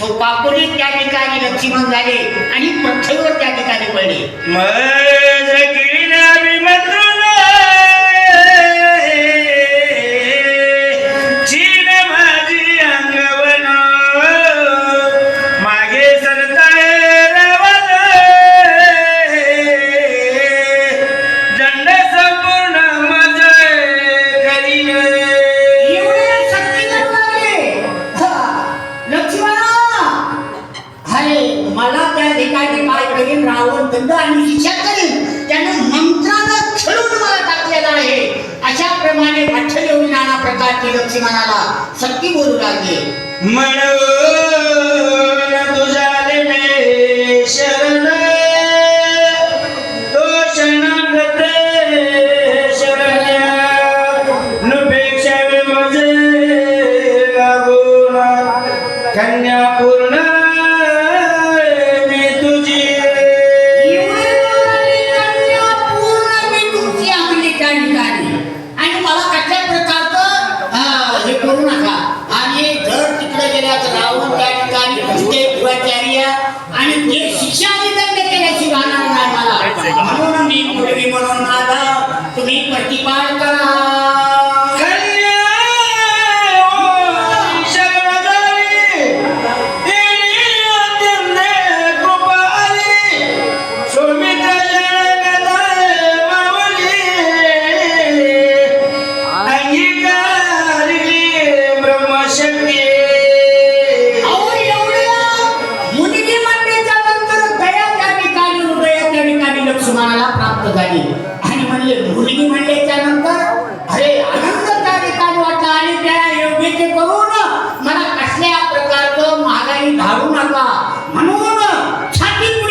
बापूने त्या ठिकाणी लक्ष्मण झाले आणि पृथ्वीवर त्या ठिकाणी पडले. करीन आणि शिक्षा करीन त्यानं मंत्रानं खेळून मला टाकलेला आहे. अशा प्रमाणे भट्ट देऊन नाना प्रकारची लक्ष्मी मनाला शक्ती बोलू लागले. म्हणून तुझ्या मे शरण तो ठिकाणी आणि मला प्रकारचं हा, करू नका. आणि जर तिकडे गेल्या तर राहून त्या ठिकाणी आणि ते शिक्षा आणि दंड केल्याची राहणार नाही मला. म्हणून मी पूर्वी म्हणून आला तुम्ही प्रतिपाल मला प्राप्त झाली. आणि म्हणले मुलगी म्हणल्याच्या नंतर